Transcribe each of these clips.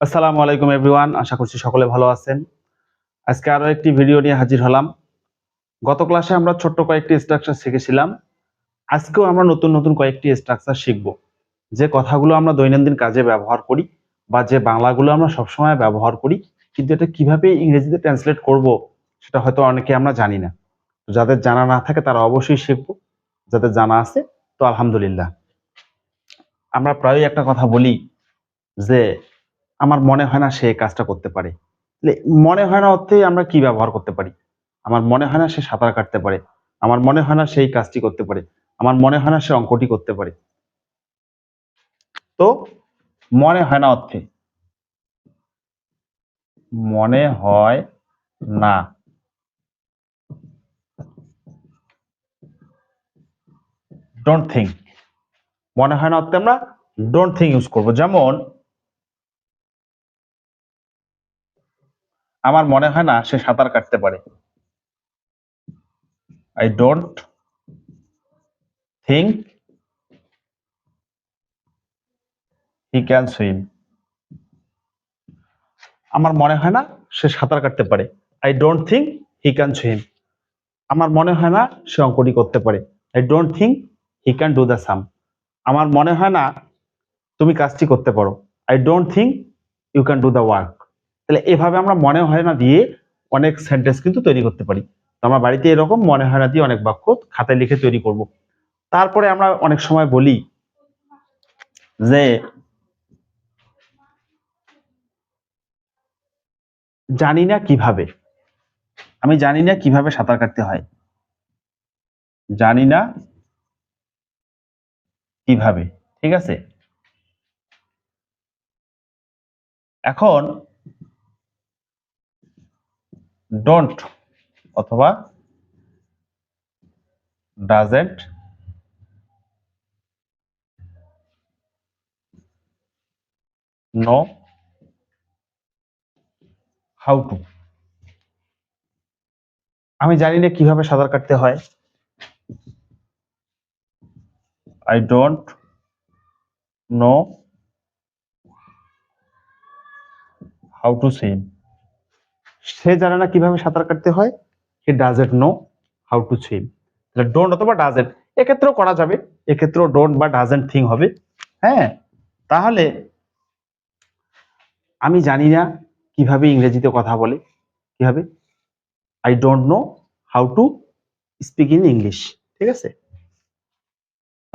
আসসালামু আলাইকুম এভরিওয়ান, আশা করছি সকলে ভালো আছেন। আজকে আরও একটি ভিডিও নিয়ে হাজির হলাম। গত ক্লাসে আমরা ছোট্ট কয়েকটি স্ট্রাকচার শিখেছিলাম। আজকেও আমরা নতুন নতুন কয়েকটি স্ট্রাকচার শিখব। যে কথাগুলো আমরা দৈনন্দিন কাজে ব্যবহার করি বা যে বাংলাগুলো আমরা সবসময় ব্যবহার করি, কিন্তু এটা কীভাবে ইংরেজিতে ট্রান্সলেট করব, সেটা হয়তো অনেকে আমরা জানি না। যাদের জানা না থাকে, তারা অবশ্যই শিখব। যাদের জানা আছে, তো আলহামদুলিল্লাহ। আমরা প্রায়ই একটা কথা বলি যে আমার মনে হয় না সে কাজটা করতে পারে। মনে হয় না অর্থে আমরা কি ব্যবহার করতে পারি? আমার মনে হয় না সে সাঁতার কাটতে পারে। আমার মনে হয় না সেই কাজটি করতে পারে। আমার মনে হয় না সে অঙ্কটি করতে পারে। তো, মনে হয় না অর্থে। মনে হয় না। ডোন্ট থিঙ্ক মনে হয় না অর্থে আমরা ডোন্ট থিঙ্ক ইউজ করব। যেমন আমার মনে হয় না সে সাঁতার কাটতে পারে। I don't think he can swim আমার মনে হয় না সে সাঁতার কাটতে পারে। I don't think he can swim আমার মনে হয় না সে অঙ্কটি করতে পারে। I don't think he can do the sum আমার মনে হয় না তুমি কাজটি করতে পারো। I don't think you can do the work তাহলে এভাবে আমরা মনে হয় না দিয়ে অনেক সেন্টেন্স কিন্তু তৈরি করতে পারি। তো আমরা বাড়িতে এরকম মনে হয় না দিয়ে অনেক বাক্য খাতায় লিখে তৈরি করব। তারপরে আমরা অনেক সময় বলি যে, জানি না কীভাবে, আমি জানি না কীভাবে সাঁতার কাটতে হয়। জানি না কীভাবে, ঠিক আছে? এখন ডোন্ট অথবা ডাজেন্ট নো হাউ টু আমি জানি না কীভাবে সাঁতার কাটতে হয়। I don't know how to swim সে জানে না কীভাবে সাঁতার কাটতে হয় he doesn't know how to swim তাহলে ডোন্ট অথবা ডাজেন্ট এক্ষেত্রেও করা যাবে, এক্ষেত্রেও ডোন্ট বা ডাজেন্ট থিং হবে। হ্যাঁ তাহলে আমি জানি না কীভাবে ইংরেজিতে কথা বলে, কীভাবে? I don't know how to speak in English ঠিক আছে?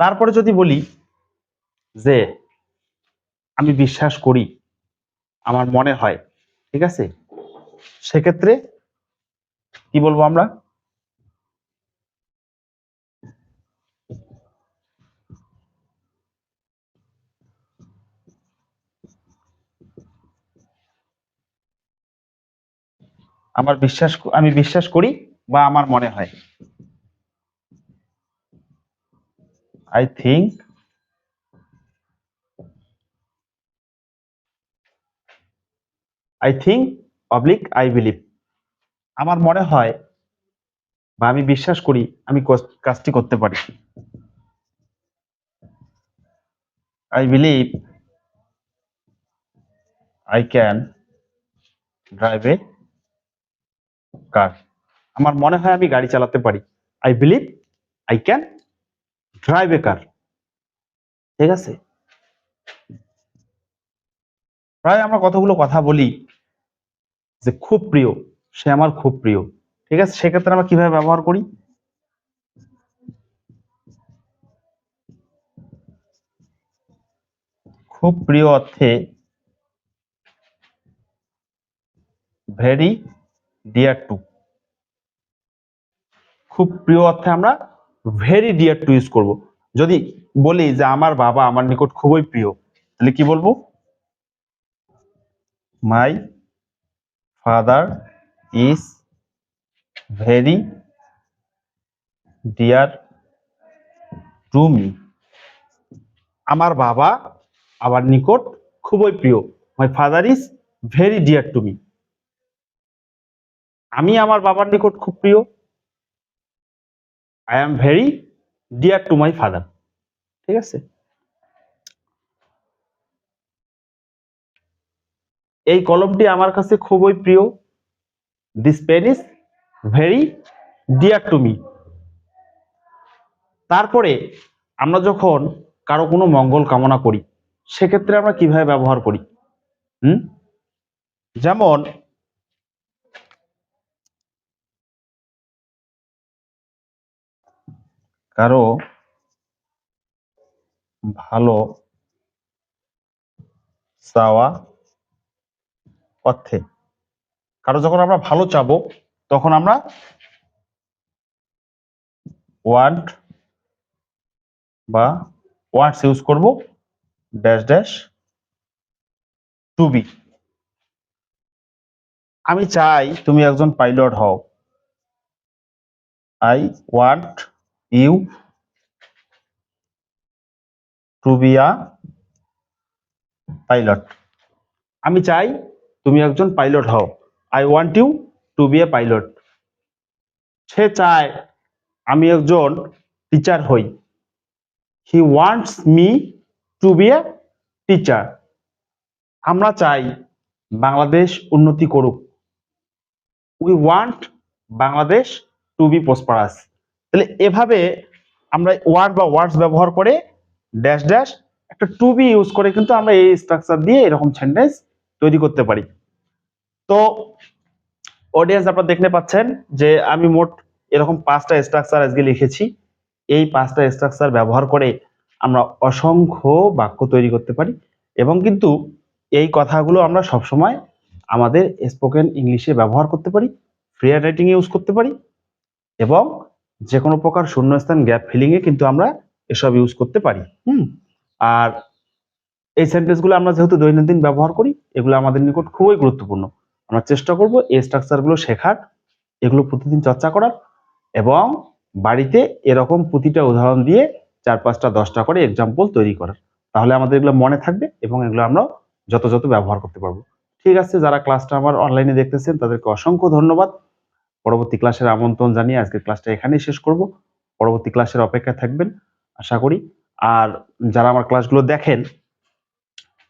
তারপরে যদি বলি যে, আমি বিশ্বাস করি, আমার মনে হয়, ঠিক আছে? সেক্ষেত্রে কি বলব আমরা? আমার বিশ্বাস আমি বিশ্বাস করি বা আমার মনে হয়। I think I think public I believe আমার মনে হয় বা আমি বিশ্বাস করি আমি কাজটি করতে পারি। I believe I can drive a car আমার মনে হয় আমি গাড়ি চালাতে পারি। I believe I can drive a car ঠিক আছে? প্রায় আমরা কতগুলো কথা বলি যে খুব প্রিয়, সে আমার খুব প্রিয়। ঠিক আছে? সেক্ষেত্রে আমরা কীভাবে ব্যবহার করি? খুব প্রিয় অর্থে ভেরি ডিয়ার টু। খুব প্রিয় অর্থে আমরা ভেরি ডিয়ার টু ইউজ করব। যদি বলি যে আমার বাবা আমার নিকট খুবই প্রিয়, তাহলে কি বলব? My father is very dear to me. আমার বাবা আমার নিকট খুবই প্রিয়। My father is very dear to me আমি আমার বাবার নিকট খুব প্রিয়। I am very dear to my father ঠিক আছে? এই কলমটি আমার কাছে খুবই প্রিয়। This pen is very dear to me তারপরে আমরা যখন কারও কোনো মঙ্গল কামনা করি, সেক্ষেত্রে আমরা কীভাবে ব্যবহার করি? হুম? যেমন, কারও ভালো চাওয়া অর্থে কারও যখন আমরা ভালো চাবো, তখন আমরা ওয়ান্ট বা ওয়ার্ডস ইউজ করব ড্যাশ ড্যাশ টু বি আমি চাই তুমি একজন পাইলট হও। I want you to be a pilot আমি চাই তুমি একজন পাইলট হও। I want you to be a pilot সে চায় আমি একজন টিচার হই। He wants me to be a teacher আমরা চাই বাংলাদেশ উন্নতি করুক। We want Bangladesh to be prosperous তাহলে এভাবে আমরা ওয়ার্ড বা ওয়ার্ডস ব্যবহার করে ড্যাশ ড্যাশ একটা টু বি ইউজ করে কিন্তু আমরা এই স্ট্রাকচার দিয়ে এরকম সেন্টেন্স তৈরি করতে পারি। তো অডিয়েন্স আপনারা দেখতে পাচ্ছেন যে আমি মোট এরকম পাঁচটা স্ট্রাকচার আজকে লিখেছি। এই পাঁচটা স্ট্রাকচার ব্যবহার করে আমরা অসংখ্য বাক্য তৈরি করতে পারি এবং কিন্তু এই কথাগুলো আমরা সবসময় আমাদের স্পোকেন ইংলিশে ব্যবহার করতে পারি ফ্রি রাইটিং ইউজ করতে পারি এবং যে কোনো প্রকার শূন্যস্থান গ্যাপ ফিলিং এ কিন্তু আমরা এসব ইউজ করতে পারি। হুম? আর এই সেন্টেন্সগুলো আমরা যেহেতু দৈনন্দিন ব্যবহার করি, এগুলো আমাদের নিকট খুবই গুরুত্বপূর্ণ। আমরা চেষ্টা করব এই স্ট্রাকচারগুলো শেখার, এগুলো প্রতিদিন চর্চা করার এবং বাড়িতে এরকম প্রতিটা উদাহরণ দিয়ে চার পাঁচটা, দশটা করে এক্সাম্পল তৈরি করার। তাহলে আমাদের এগুলো মনে থাকবে এবং এগুলো আমরা যথাযথ ব্যবহার করতে পারব। ঠিক আছে, যারা ক্লাসটা আমার অনলাইনে দেখতেছেন, তাদেরকে অসংখ্য ধন্যবাদ। পরবর্তী ক্লাসের আমন্ত্রণ জানিয়ে আজকের ক্লাসটা এখানেই শেষ করব। পরবর্তী ক্লাসের অপেক্ষায় থাকবেন, আশা করি। আর যারা আমার ক্লাসগুলো দেখেন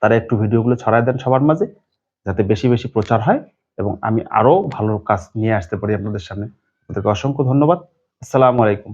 তারা একটু ভিডিওগুলো ছড়ায় দেন সবার মাঝে, যাতে বেশি বেশি প্রচার হয় এবং আমি আরও ভালো কাজ নিয়ে আসতে পারি আপনাদের সামনে। আপনাদেরকে অসংখ্য ধন্যবাদ। আসসালামু আলাইকুম।